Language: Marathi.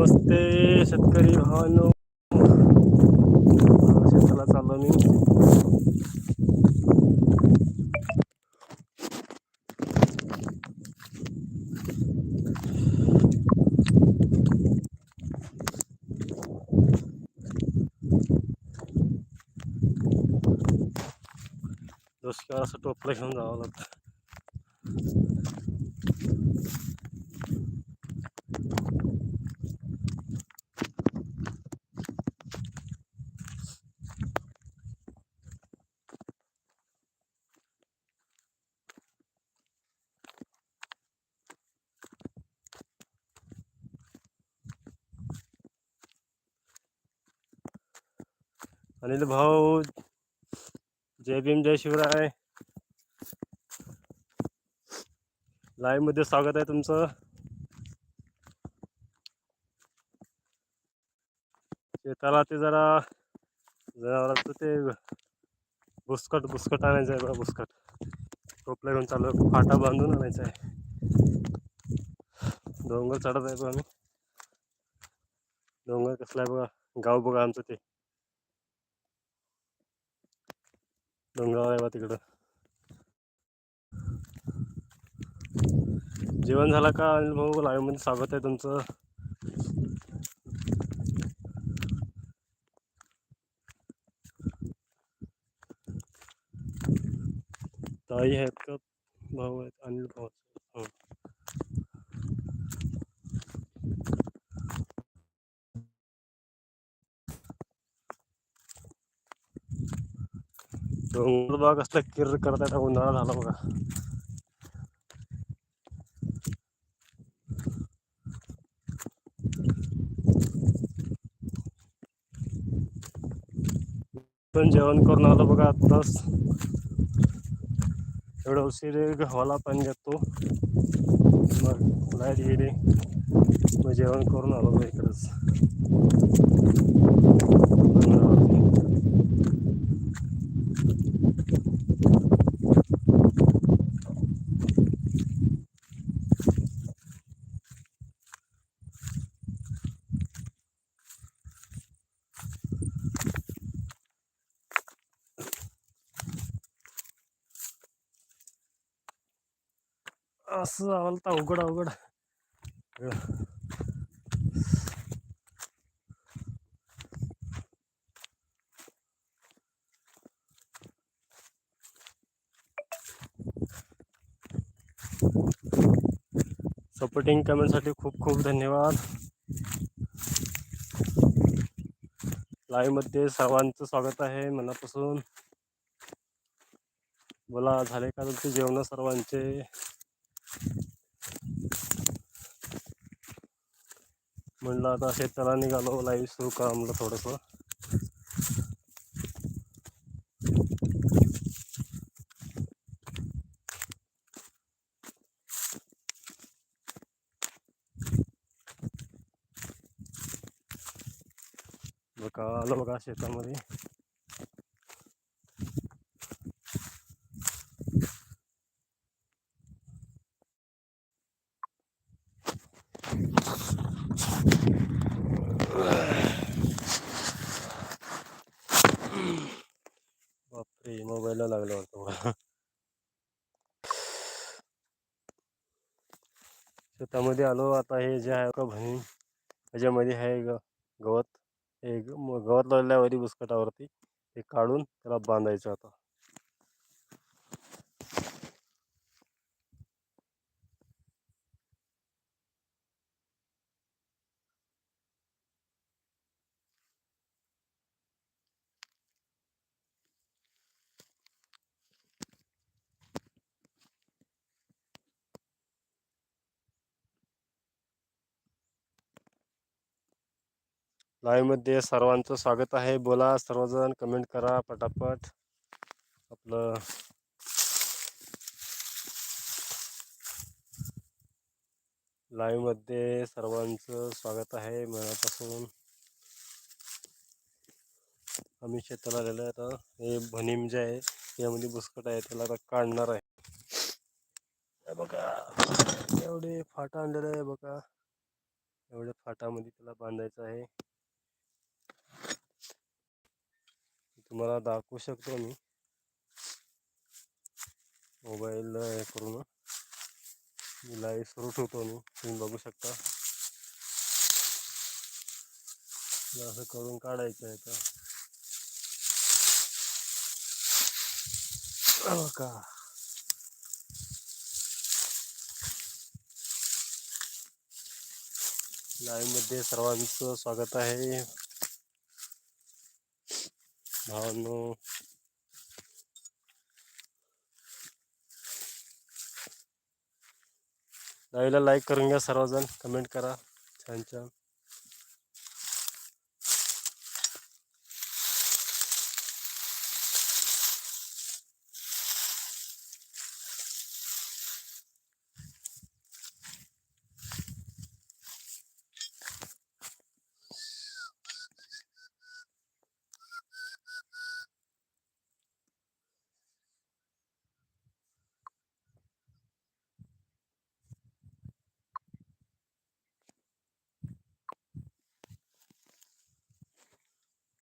नमस्ते शेतकरी भावानो. शेताला चाललो मी. दोस्त असं टोपलं घेऊन जावं लागतं. अनिल भाऊ जय भीम जय शिवराय. लाईव्हमध्ये स्वागत आहे तुमचं. शेताला ते जरा जनावरांचं ते बुसकट बुसकट आणायचं आहे बघा बुसकट टोपलं घेऊन चालू आहे. फाटा बांधून आणायचा आहे डोंगर चढत आहे बघा आम्ही. डोंगर कसला आहे बघा गाव बघा आमचं ते. डोंगरावर आहे बा तिकडं. जेवण झालं का? अनिल भाऊ लाईव्हमध्ये स्वागत आहे तुमचं. ताई आहेत का? भाऊ आहेत अनिल भाऊ हो डोंगर बघा कसला किर करत आहे उन्हाळा झाला बघा. पण जेवण करून आलो बघा आत्ताच. एवढं उशीर गव्हाला पाणी देतो मग लाइट गेली. मग जेवण करून आलो बघा इकडंच. असं आम्हाला तर अवघड अवघड. सपोर्टिंग कमेंटसाठी खूप खूप धन्यवाद. लाईव्हमध्ये सर्वांचं स्वागत आहे मनापासून. बोला झाले का तुमचे जेवण सर्वांचे? म्हणलं आता शेताला निघालो लाईव्ह सुरू करा म्हणलं थोडंसं. बघा आलो बघा शेतामध्ये. शेतामध्ये आलो. आता हे जे आहे का बहीण ह्याच्यामध्ये आहे ग गवत. हे ग- लावलेल्या गवत बुसकटावरती ते काढून त्याला बांधायचं आता. लाईव्हमध्ये सर्वांचं स्वागत आहे. बोला सर्वजण कमेंट करा पटापट. आपलं लाईव्हमध्ये सर्वांचं स्वागत आहे. मनापासून आम्ही शेताला आलेलं आहे. आता हे भनीम जे आहे यामध्ये बुसकट आहे. त्याला आता काढणार आहे. बघा एवढे फाटा आणलेलं आहे बघा. एवढ्या फाटामध्ये त्याला बांधायचं आहे. तुम्हाला दाखवू शकतो मी. मोबाईल हे करून. लाईव्ह सुरू ठेवतो मी तुम्ही बघू शकता. हे असं करून काढायचं का हो का? लाईव्ह सर्वांचं स्वागत आहे. भावांनो लाईव्हला लाईक करून घ्या सर्वजण कमेंट करा छान छान